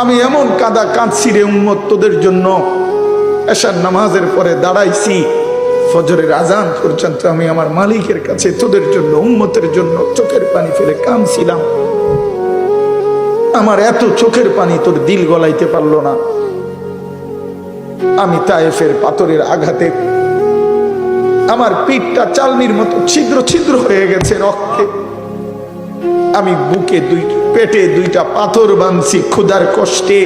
আমি এমন কাদা কাঁদছি রে উম্মত তোদের জন্য। এসার নামাজের পরে দাঁড়াইছি, ফজরের আজান পর্যন্ত আমি আমার মালিকের কাছে তোদের জন্য, উম্মতের জন্য চোখের পানি ফেলে কাঁদছিলাম। আমার এত চোখের পানি তোর দিল গলাইতে পারল না। আমি তায়েফের পাথরের আঘাতে আমার পিঠটা চালনির মতো ছিদ্র ছিদ্র হয়ে গেছে রক্তে। আমি বুকে দুই পেটে দুইটা পাথর বাঁধছি ক্ষুধার কষ্টে।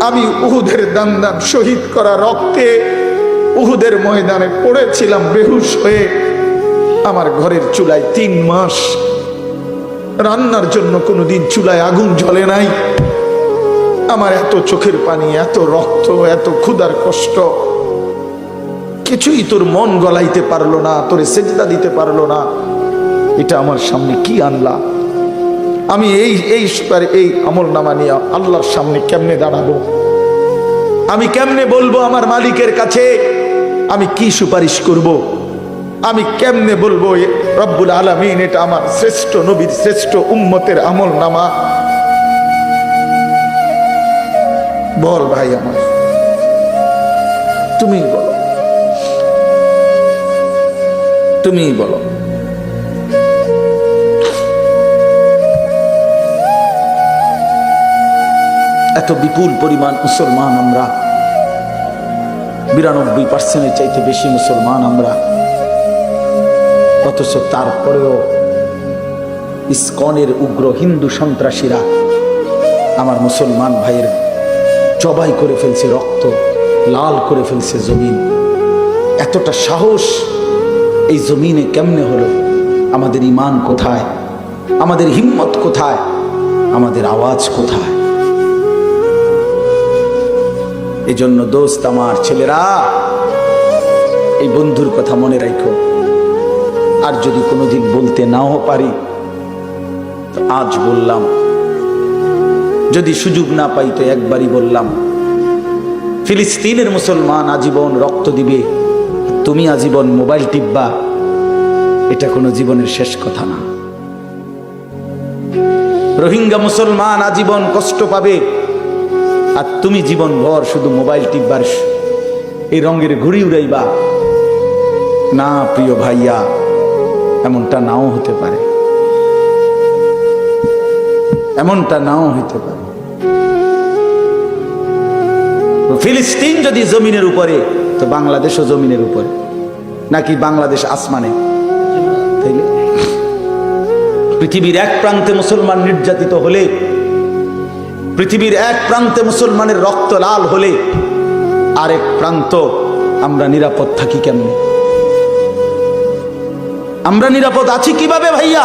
আমি উহুদের দান দান শহীদ করা রক্তে উহুদের ময়দানে পড়েছিলাম বেহুশ হয়ে। আমার ঘরের চুলায় তিন মাস। রান্নার জন্য কোনোদিন চুলায় আগুন জ্বলে নাই। আমার এত চোখের পানি, এত রক্ত, এত ক্ষুধার কষ্ট। কিছুই তোর মন গলাইতে পারল না, তোরে সেজদা দিতে পারল না। এটা আমার সামনে কি আনলা? আমি এই এই এই আমল নামা নিয়ে আল্লাহর সামনে কেমনে দাঁড়াবো? আমি কেমনে বলব আমার মালিকের কাছে? আমি কি সুপারিশ করব। আমি কেমনে বলব রব্বুল আলমিন, এটা আমার শ্রেষ্ঠ নবীর শ্রেষ্ঠ উম্মতের আমল নামা বল ভাই আমার তুমি বলো। তুমি বলো। এত বিপুল পরিমাণ মুসলমান আমরা, বিরানব্বই পার্সেন্টের চাইতে বেশি মুসলমান আমরা। অথচ তারপরেও ইস্কনের উগ্র হিন্দু সন্ত্রাসীরা আমার মুসলমান ভাইয়ের জবাই করে ফেলছে রক্ত, লাল করে ফেলছে জমিন। এতটা সাহস এই জমিনে কেমনে হলো? আমাদের ইমান কোথায়? আমাদের হিম্মত কোথায়? আমাদের আওয়াজ কোথায়? এই জন্য দোস্ত আমার ছেলেরা, এই বন্ধুর কথা মনে রাখো। আর যদি কোনোদিন বলতে নাও পারি, আজ বললাম। যদি সুযোগ না পাই তো একবারই বললাম। ফিলিস্তিনের মুসলমান আজীবন রক্ত দিবে, তুমি আজীবন মোবাইল টিপবা, এটা কোনো জীবনের শেষ কথা না। রোহিঙ্গা মুসলমান আজীবন কষ্ট পাবে আর তুমি জীবন ভর শুধু মোবাইল টিপবার এই রঙের ঘুড়ি উড়াইবা। না, প্রিয় ভাইয়া, এমনটা নাও হতে পারে। এমনটা নাও হইতে পারে। ফিলিস্তিন যদি জমিনের উপরে, তো বাংলাদেশও জমিনের উপরে। নাকি বাংলাদেশ আসমানে? পৃথিবীর এক প্রান্তে মুসলমান নির্যাতিত হলে পৃথিবীর এক প্রান্তে মুসলমানের রক্ত লাল হলে আরেক প্রান্ত আমরা নিরাপদ থাকি কেমনে? আমরা নিরাপদ আছি কীভাবে ভাইয়া?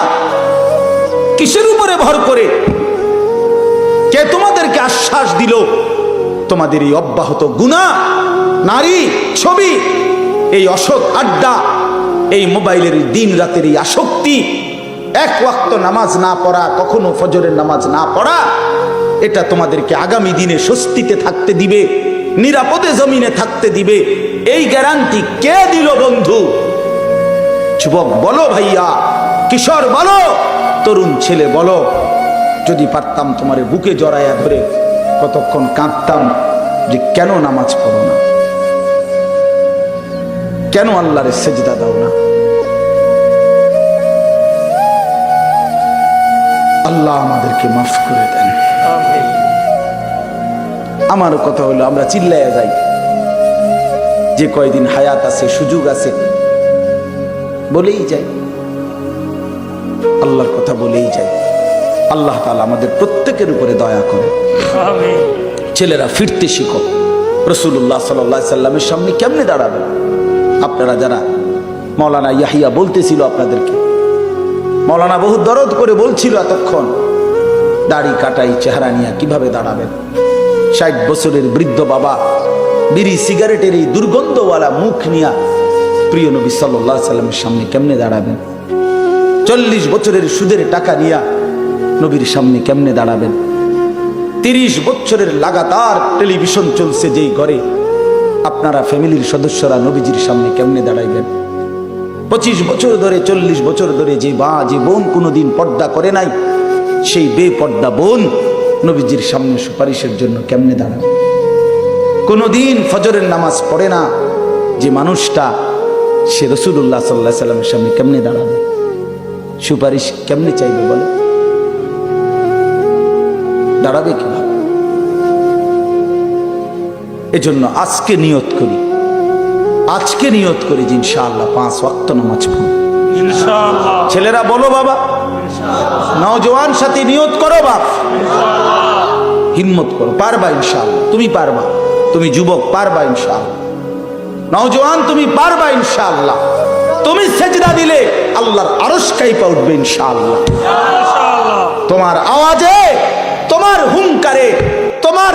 কিসের উপরে ভর করে? কে তোমাদেরকে আশ্বাস দিল? তোমাদের এই অব্যাহত গুণা, নারী, ছবি, এই অসৎ আড্ডা, এই মোবাইলের দিন রাতের এই আসক্তি, এক ওয়াক্ত নামাজ না পড়া, কখনো ফজরের নামাজ না পড়া এটা তোমাদেরকে আগামী দিনে স্বস্তিতে থাকতে দিবে, নিরাপদে জমিনে থাকতে দিবে। এই গ্যারান্টি কে দিল বন্ধু? যুবক বলো ভাইয়া, কিশোর বলো, তরুণ ছেলে বলো। যদি পারতাম তোমার বুকে জড়াইয়া ধরে কতক্ষণ কাঁদতাম যে কেন নামাজ পড়ো না? কেন আল্লাহরে সেজদা দাও না? আল্লাহ আমাদেরকে মাফ করে দেন। আমার কথা হলো আমরা চিল্লাইয়া যাই। যে কয়দিন হায়াত আছে সুযোগ আছে বলেই যাই। আল্লাহর কথা বলেই যাই। আল্লাহ তাআলা আমাদের প্রত্যেকের উপরে দয়া করে। ছেলেরা ফিরতে শিখো। রসুল্লাহ সাল্লাহ সাল্লামের সামনে কেমনে দাঁড়াবে? আপনারা যারা মৌলানা ইয়াহিয়া বলতেছিল আপনাদেরকে মৌলানা বহু দরদ করে বলছিল এতক্ষণ দাড়ি কাটাই চেহারা নিয়ে কীভাবে দাঁড়াবেন? ষাট বছরের বৃদ্ধ বাবা বিড়ি সিগারেটের এই দুর্গন্ধওয়ালা মুখ নিয়া প্রিয় নবী সাল্লাহ সাল্লামের সামনে কেমনে দাঁড়াবেন? চল্লিশ বছরের সুদের টাকা নিয়া নবীর সামনে কেমনে দাঁড়াবেন? তিরিশ বছরের লাগাতার টেলিভিশন চলছে যেই ঘরে আপনারা ফ্যামিলির সদস্যরা নবীজির সামনে কেমনে দাঁড়াইবেন? পঁচিশ বছর ধরে, চল্লিশ বছর ধরে যে বা যে বোন কোনোদিন পর্দা করে নাই সেই বেপর্দা বোন নবীজির সামনে সুপারিশের জন্য কেমনে দাঁড়াবে? কোনোদিন ফজরের নামাজ পড়ে না যে মানুষটা সে রসুল্লাহ সাল্লাহ সাল্লামের সামনে কেমনে দাঁড়াবে? সুপারিশ কেমনে চাইবে বলে দাঁড়াবে কীভাবে? এজন্য আজকে নিয়ত করি। আজকে নিয়ত করি যে ইনশাআল্লাহ পাঁচ ওয়াক্ত নামাজ পড়ব। ছেলেরা বলো বাবা। নওজোয়ান সাথে নিয়ত করো বাপ। হিম্মত করো পারবা ইনশাআল্লাহ। তুমি পারবা। তুমি যুবক পারবা ইনশাআল্লাহ। নওজোয়ান তুমি পারবা ইনশাআল্লাহ। তুমি সেজদা দিলে আল্লাহর আরস কাইপা উঠবে ইনশাআল্লাহ। ইনশাআল্লাহ। তোমার আওয়াজে তোমার হুঙ্কারে তোমার